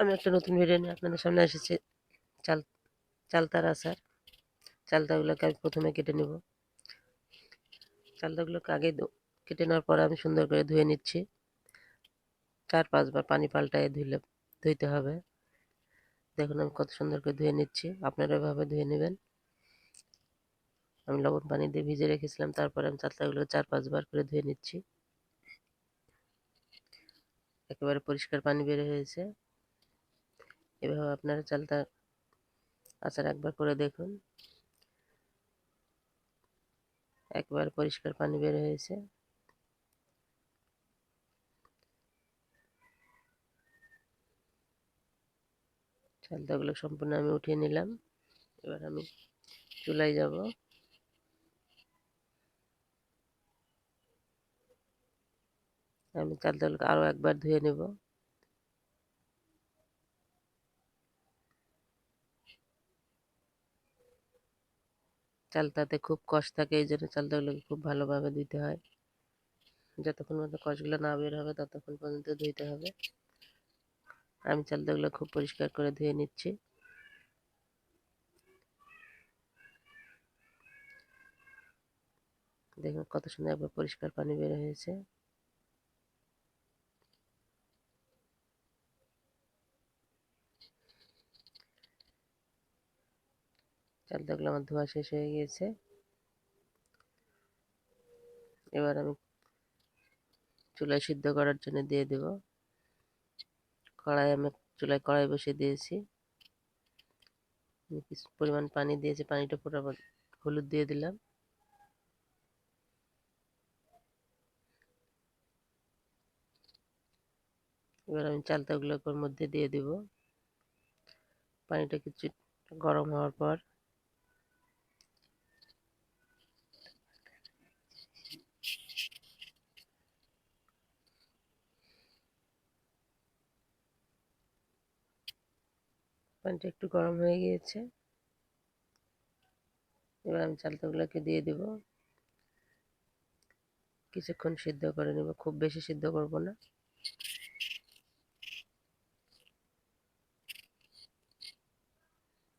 আমি একটা নতুন ভিডিও নিয়ে আপনাদের সামনে এসেছি। চাল, চালতার আচার চালতাগুলোকে আমি প্রথমে কেটে নেব। চালতাগুলোকে আগে কেটে নেওয়ার পরে আমি সুন্দর করে ধুয়ে নিচ্ছি। চার পাঁচবার পানি পাল্টায় ধুলে ধুইতে হবে। দেখুন আমি কত সুন্দর করে ধুয়ে নিচ্ছি। আপনারা এভাবে ধুয়ে নেবেন। আমি লবণ পানি দিয়ে ভিজে রেখেছিলাম। তারপরে আমি চালতাগুলো চার পাঁচবার করে ধুয়ে নিচ্ছি। একেবারে পরিষ্কার পানি বের হয়েছে। এভাবে আপনারা চালতা আচার একবার করে দেখুন। একবার পরিষ্কার পানি বের হয়েছে। চালতাগুলো সম্পূর্ণ আমি উঠিয়ে নিলাম। এবার আমি চুলায় যাব। আমি চালতাগুলোকে আরও একবার ধুয়ে নেব। চালতাতে খুব কষ থাকে এই জন্য চালতাগুলোকে খুব ভালোভাবে ধুইতে হয়। যতক্ষণ পর্যন্ত কষগুলো না বের হবে, ততক্ষণ পর্যন্ত ধুইতে হবে। আমি চালতাগুলো খুব পরিষ্কার করে ধুয়ে নিচ্ছি। দেখুন কত সুন্দর একবার পরিষ্কার পানি বের হয়েছে। চালতাগুলো আমার ধোয়া শেষ হয়ে গিয়েছে। এবার আমি চুলায় সিদ্ধ করার জন্য দিয়ে দেব। কড়াই আমি চুলায় কড়াই বসিয়ে দিয়েছি। কিছু পরিমাণ পানি দিয়েছি, পানিটা পুরো হলুদ দিয়ে দিলাম। এবার আমি চালতাগুলোকে ওর মধ্যে দিয়ে দিব। পানিটা কিছু গরম হওয়ার পর পানিটা একটু গরম হয়ে গিয়েছে। এবার আমি চালতাগুলোকে দিয়ে দিব। কিছুক্ষণ সিদ্ধ করে নেব, খুব বেশি সিদ্ধ করব না।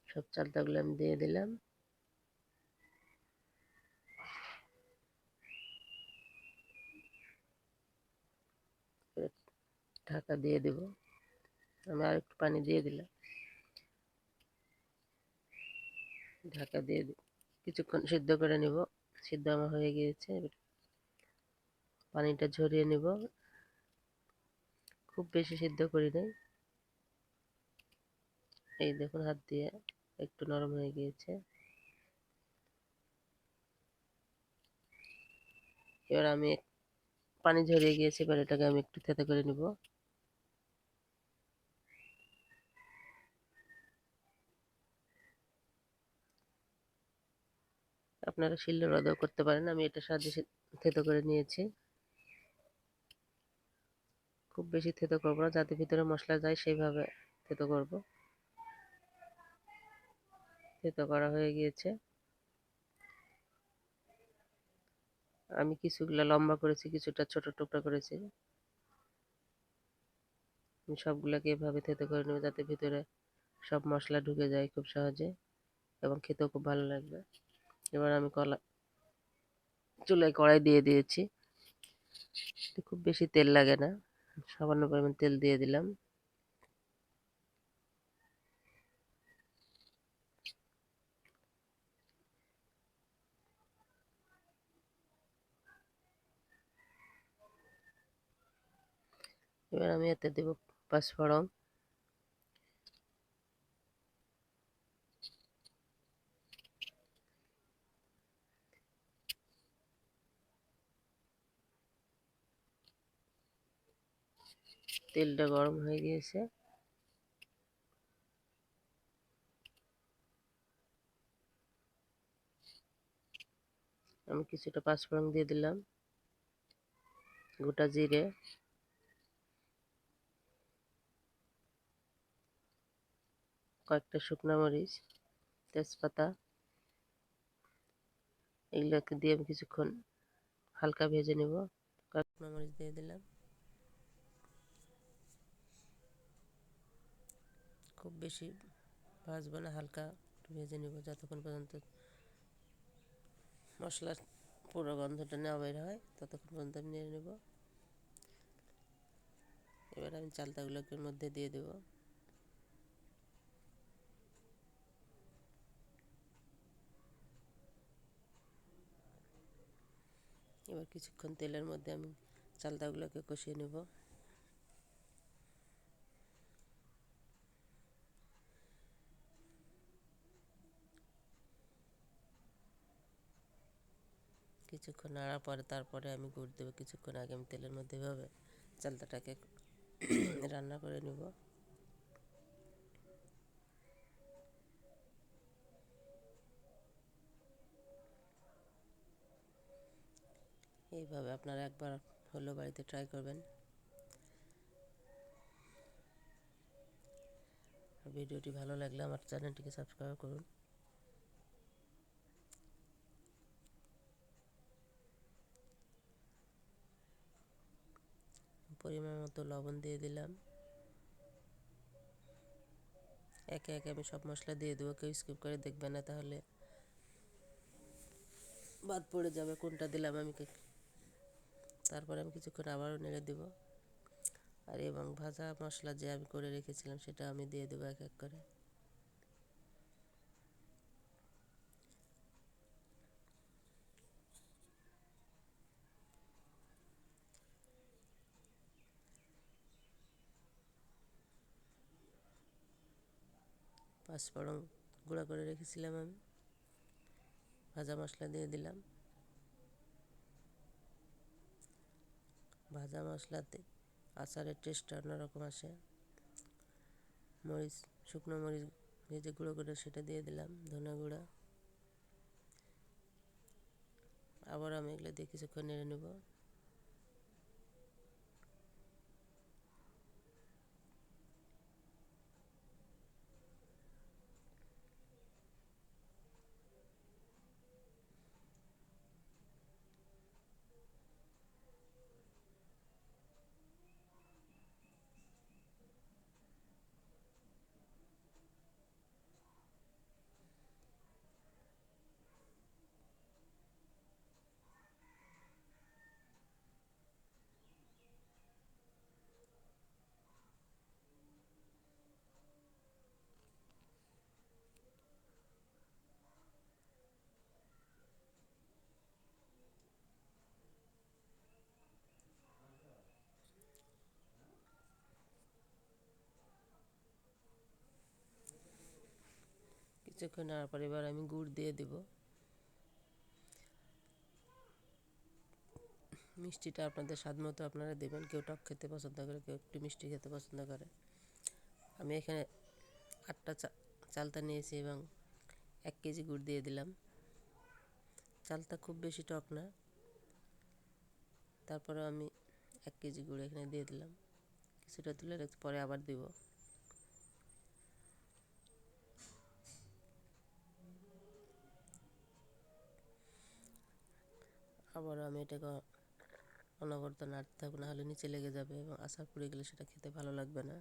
সব চালতাগুলো আমি দিয়ে দিলাম। ঢাকা দিয়ে দেব। আমি আর একটু পানি দিয়ে দিলাম। ঢাকা দিয়ে কিছুক্ষণ সিদ্ধ করে নেব। সিদ্ধ আমার হয়ে গিয়েছে। পানিটা ঝরিয়ে নেব। খুব বেশি সিদ্ধ করি নাই। এই দেখুন, হাত দিয়ে একটু নরম হয়ে গিয়েছে। এবার আমি পানি ঝরিয়ে গিয়েছে, এবার এটাকে আমি একটু থেতে করে নিব। আপনারা শিল্ল রদাও করতে পারেন। আমি এটা সাহায্যে থেতো করে নিয়েছি। খুব বেশি থেতো করব না, যাতে ভিতরে মশলা যায় সেইভাবে থেতো করব। থেতো করা হয়ে গিয়েছে। আমি কিছুগুলো লম্বা করেছি, কিছুটা ছোট টুকরা করেছি। আমি সবগুলোকে এভাবে থেতো করে নেব যাতে ভিতরে সব মশলা ঢুকে যায় খুব সহজে এবং খেতেও খুব ভালো লাগবে। এবার আমি কলা, চুলায় কড়াই দিয়ে দিয়েছি। খুব বেশি তেল লাগে না, সামান্য পরিমাণ তেল দিয়ে দিলাম। এবার আমি এতে দেব পাঁচফোড়ন। তেলটা গরম হয়ে গিয়েছে। আমি কিছুটা পাঁচফোড়ন দিয়ে দিলাম, গোটা জিরে। কয়েকটা শুকনো মরিচ, তেজপাতা এগুলোকে দিয়ে আমি কিছুক্ষণ হালকা ভেজে নেব। শুকনো মরিচ দিয়ে দিলাম। খুব বেশি ভাজবো না, হালকা ভেজে নেব যতক্ষণ পর্যন্ত মশলার পুরো গন্ধটা না বের হয় ততক্ষণ পর্যন্ত আমি নেড়ে নেব। এবার আমি চালতাগুলোকে মধ্যে দিয়ে দেব। এবার কিছুক্ষণ তেলের মধ্যে আমি চালতাগুলোকে কষিয়ে নেব। কিছুক্ষণ নাড়ার পরে তারপরে আমি গুড় দেবো কিছুক্ষণ আগে আমি তেলের মধ্যে এভাবে চালতাটাকে রান্না করে নেব। এইভাবে আপনারা একবার হলো বাড়িতে ট্রাই করবেন। ভিডিওটি ভালো লাগলে আমার চ্যানেলটিকে সাবস্ক্রাইব করুন। পরিমাণ মতো লবণ দিয়ে দিলাম। একে একে আমি সব মশলা দিয়ে দেবো, কেউ স্কিপ করে দেখবে না তাহলে। বাদ পড়ে যাবে কোনটা দিলাম আমি তারপরে আমি কিছুক্ষণ আবারও নেড়ে দেবো। আর এবং ভাজা মশলা যে আমি করে রেখেছিলাম সেটা আমি দিয়ে দেবো এক এক করে। পাঁচফোড়ন গুঁড়া করে রেখেছিলাম আমি। ভাজা মশলা দিয়ে দিলাম। ভাজা মশলাতে আচারের টেস্টটা অন্যরকম আসে। মরিচ, শুকনো মরিচ ভেজে গুঁড়ো করে সেটা দিয়ে দিলাম, ধনে গুঁড়া। আবার আমি এগুলো দিয়ে কিছুক্ষণ নেড়ে নেব। কিছুক্ষণ নেওয়ার পর এবার আমি গুড় দিয়ে দেব। মিষ্টিটা আপনাদের স্বাদ মতো আপনারা দেবেন, কেউ টক খেতে পছন্দ করে, কেউ একটু মিষ্টি খেতে পছন্দ করে। আমি এখানে আটটা চালতা নিয়েছি এবং এক কেজি গুড় দিয়ে দিলাম। চালটা খুব বেশি টক না। তারপরে আমি এক কেজি গুড় এখানে দিয়ে দিলাম। কিছুটা তুলে পরে আবার দিব। আবারও আমি এটাকে অনবরত নাড়তে থাকব নাহলে নিচে লেগে যাবে এবং আচার পুড়ে গেলে সেটা খেতে ভালো লাগবে না।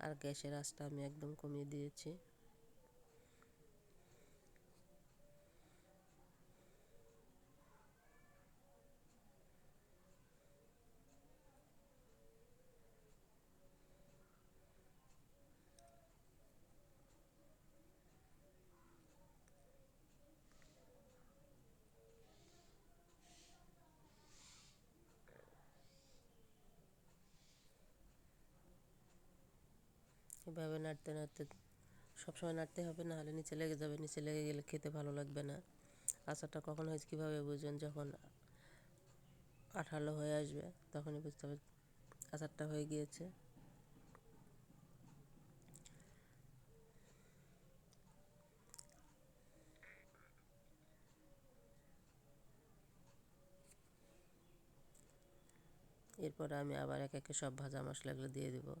আর গ্যাসের আঁচটা আমি একদম কমিয়ে দিয়েছি। এভাবে নাড়তে নাড়তে সবসময় নাড়তে হবে না হলে নিচে লেগে যাবে। নিচে লেগে গেলে খেতে ভালো লাগবে না। আচারটা কখন হয়েছে কীভাবে বুঝবেন? যখন আঠালো হয়ে আসবে, তখনই বুঝতে হবে আচারটা হয়ে গিয়েছে। এরপর আমি আবার এক একে সব ভাজা মশলাগুলো দিয়ে দেবো।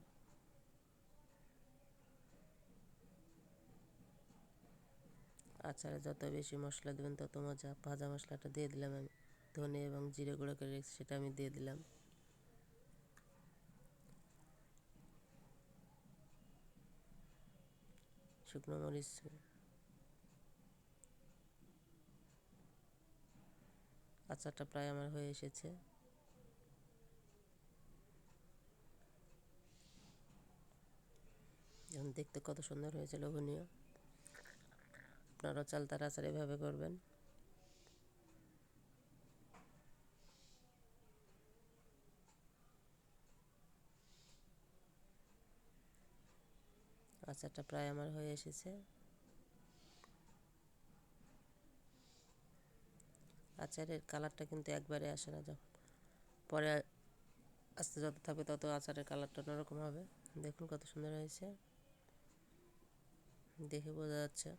আচারে যত বেশি মশলা দেবেন, তত মজা। ভাজা মশলাটা দিয়ে দিলাম আমি। ধনে এবং জিরে গুঁড়ো করে রেখেছি, সেটা আমি দিয়ে দিলাম। শুকনো মরিচ। আচারটা প্রায় আমার হয়ে এসেছে। দেখতে কত সুন্দর হয়েছে, লোভনীয়। আপনারাও চালতার আচার এভাবে করবেন? আচারটা প্রায় আমার হয়ে এসেছে। আচারের কালারটা কিন্তু একবারে আসে না যখন। পরে আস্তে যত থাকবে তত আচারের কালারটা অন্যরকম হবে। দেখুন কত সুন্দর হয়েছে। দেখে বোঝা যাচ্ছে।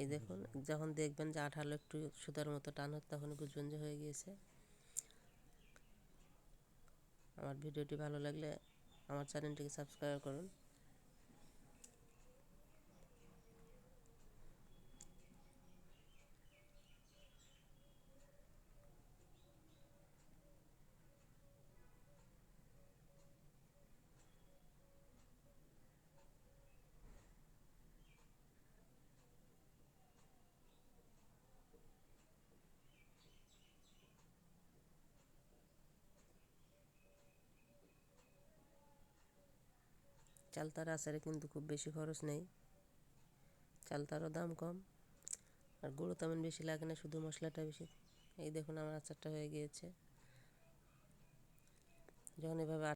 এই দেখুন যখন দেখবেন যে আঠালো একটু সুতার মতো টান হচ্ছে তখন বুঝবেন যে হয়ে গিয়েছে। আমার ভিডিওটি ভালো লাগলে আমার চ্যানেলটিকে সাবস্ক্রাইব করুন। চালতার আচারে কিন্তু খুব বেশি খরচ নেই। চালতারও দাম কম। আর গুঁড়ো তেমন বেশি লাগে না, শুধু মশলাটা বেশি। এই দেখুন আমার আচারটা হয়ে গিয়েছে। যখন এভাবে